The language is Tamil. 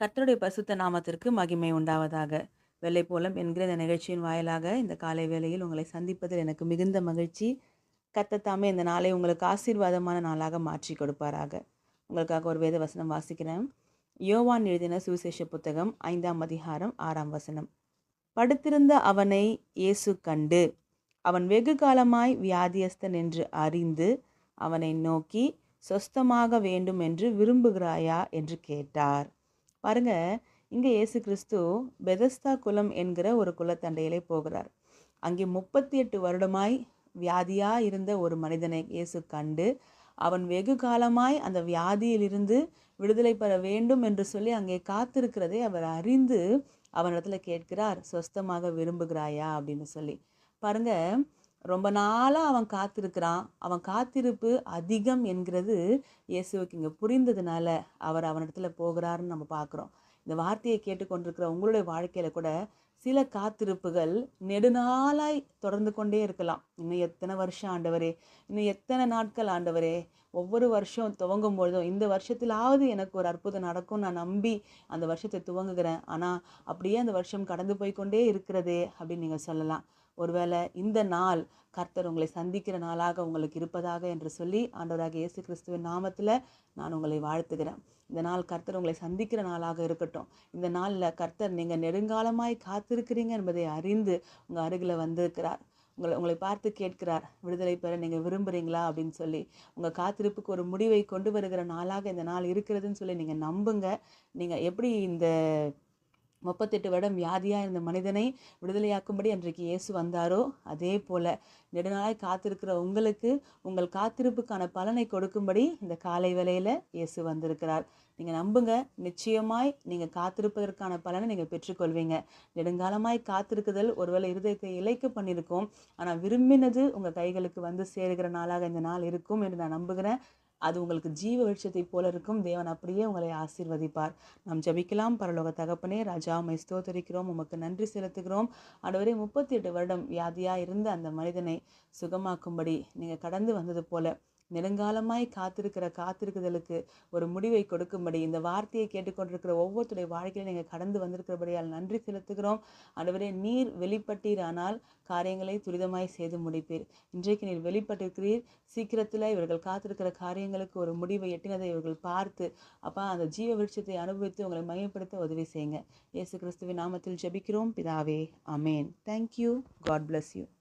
கர்த்தருடைய பசுத்த நாமத்திற்கு மகிமை உண்டாவதாக. வெள்ளைப்போலம் என்கிற இந்த நிகழ்ச்சியின் வாயிலாக இந்த காலை வேளையில் உங்களை சந்திப்பதில் எனக்கு மிகுந்த மகிழ்ச்சி. கத்தத்தாமே இந்த நாளை உங்களுக்கு ஆசீர்வாதமான நாளாக மாற்றி கொடுப்பாராக. உங்களுக்காக ஒரு வேத வசனம் வாசிக்கிறேன். யோவான் எழுதின சுவிசேஷ புத்தகம் ஐந்தாம் அதிகாரம் ஆறாம் வசனம். படுத்திருந்த அவனை இயேசு கண்டு அவன் வெகு காலமாய் வியாதியஸ்தன் என்று அறிந்து அவனை நோக்கி சொஸ்தமாக வேண்டும் என்று விரும்புகிறாயா? என்று கேட்டார். பாருங்க இங்கே இயேசு கிறிஸ்து பெதஸ்தா குலம் என்கிற ஒரு குலத்தண்டையிலே போகிறார். அங்கே முப்பத்தி எட்டு வருடமாய் வியாதியாக இருந்த ஒரு மனிதனை இயேசு கண்டு அவன் வெகு காலமாய் அந்த வியாதியிலிருந்து விடுதலை பெற வேண்டும் என்று சொல்லி அங்கே காத்திருக்கிறதை அவர் அறிந்து அவனிடத்துல கேட்கிறார் சொஸ்தமாக விரும்புகிறாயா? அப்படின்னு சொல்லி. பாருங்க ரொம்ப நாளாக அவன் காத்திருக்கிறான். அவன் காத்திருப்பு அதிகம் என்கிறது இயேசுவுக்கு இங்கே புரிந்ததுனால அவர் அவனிடத்துல போகிறாருன்னு நம்ம பார்க்குறோம் இந்த வார்த்தையை கேட்டுக்கொண்டிருக்கிற உங்களுடைய வாழ்க்கையில் கூட சில காத்திருப்புகள் நெடுநாளாய் தொடர்ந்து கொண்டே இருக்கலாம். இன்னும் எத்தனை வருஷம் ஆண்டவரே இன்னும் எத்தனை நாட்கள் ஆண்டவரே ஒவ்வொரு வருஷம் துவங்கும் பொழுதும் இந்த வருஷத்திலாவது எனக்கு ஒரு அற்புதம் நடக்கும் நான் நம்பி அந்த வருஷத்தை துவங்குகிறேன். ஆனால் அப்படியே அந்த வருஷம் கடந்து போய்கொண்டே இருக்கிறதே அப்படின்னு நீங்கள் சொல்லலாம். ஒருவேளை இந்த நாள் கர்த்தர் உங்களை சந்திக்கிற நாளாக உங்களுக்கு இருப்பதாக என்று சொல்லி ஆண்டவராக இயேசு கிறிஸ்துவின் நாமத்தில் நான் உங்களை வாழ்த்துகிறேன். இந்த நாள் கர்த்தர் உங்களை சந்திக்கிற நாளாக இருக்கட்டும். இந்த நாளில் கர்த்தர் நீங்கள் நெடுங்காலமாய் காத்திருக்கிறீங்க என்பதை அறிந்து உங்கள் அருகில் வந்திருக்கிறார். உங்களை உங்களை பார்த்து கேட்கிறார் விடுதலை பெற நீங்கள் விரும்புகிறீங்களா அப்படின்னு சொல்லி. உங்கள் காத்திருப்புக்கு ஒரு முடிவை கொண்டு வருகிற நாளாக இந்த நாள் இருக்கிறதுன்னு சொல்லி நீங்கள் நம்புங்க. நீங்கள் எப்படி இந்த முப்பத்தெட்டு வருடம் வியாதியாக இருந்த மனிதனை விடுதலையாக்கும்படி அன்றைக்கு இயேசு வந்தாரோ? அதே போல் நெடுநாளாய் காத்திருக்கிற உங்களுக்கு உங்கள் காத்திருப்புக்கான பலனை கொடுக்கும்படி இந்த காலை வேளையில் இயேசு வந்திருக்கிறார். நீங்கள் நம்புங்க. நிச்சயமாய் நீங்கள் காத்திருப்பதற்கான பலனை நீங்கள் பெற்றுக்கொள்வீங்க. நெடுங்காலமாய் காத்திருக்குதல் ஒருவேளை இருதயத்தை இழைக்க பண்ணியிருக்கோம். ஆனால் விரும்பினது உங்கள் கைகளுக்கு வந்து சேருகிற நாளாக இந்த நாள் இருக்கும் என்று நான் நம்புகிறேன். அது உங்களுக்கு ஜீவ வெளிச்சத்தை போல இருக்கும். தேவன் அப்படியே உங்களை ஆசீர்வதிப்பார். நாம் ஜபிக்கலாம். பரலோக தகப்பனே ராஜா உமை ஸ்தோத்தரிக்கிறோம். உமக்கு நன்றி செலுத்துகிறோம். அதுவரை முப்பத்தி எட்டு வருடம் வியாதியாக இருந்த அந்த மனிதனை சுகமாக்கும்படி நீங்கள் கடந்து வந்தது போல நெடுங்காலமாய் காத்திருக்கிற காத்திருக்குதலுக்கு ஒரு முடிவை கொடுக்கும்படி இந்த வார்த்தையை கேட்டுக்கொண்டிருக்கிற ஒவ்வொருத்துடைய வாழ்க்கையில நீங்கள் கடந்து வந்திருக்கிறபடியால் நன்றி செலுத்துகிறோம். அதுவரை நீர் வெளிப்பட்டீர் ஆனால் காரியங்களை துரிதமாய் செய்து முடிப்பீர். இன்றைக்கு நீர் வெளிப்பட்டிருக்கிறீர். சீக்கிரத்தில் இவர்கள் காத்திருக்கிற காரியங்களுக்கு ஒரு முடிவை எட்டினதை இவர்கள் பார்த்து அப்பா அந்த ஜீவ விருட்சத்தை அனுபவித்து உங்களை மையப்படுத்த உதவி செய்யுங்க. இயேசு கிறிஸ்துவின் நாமத்தில் ஜெபிக்கிறோம். பிதாவே amen thank you God bless you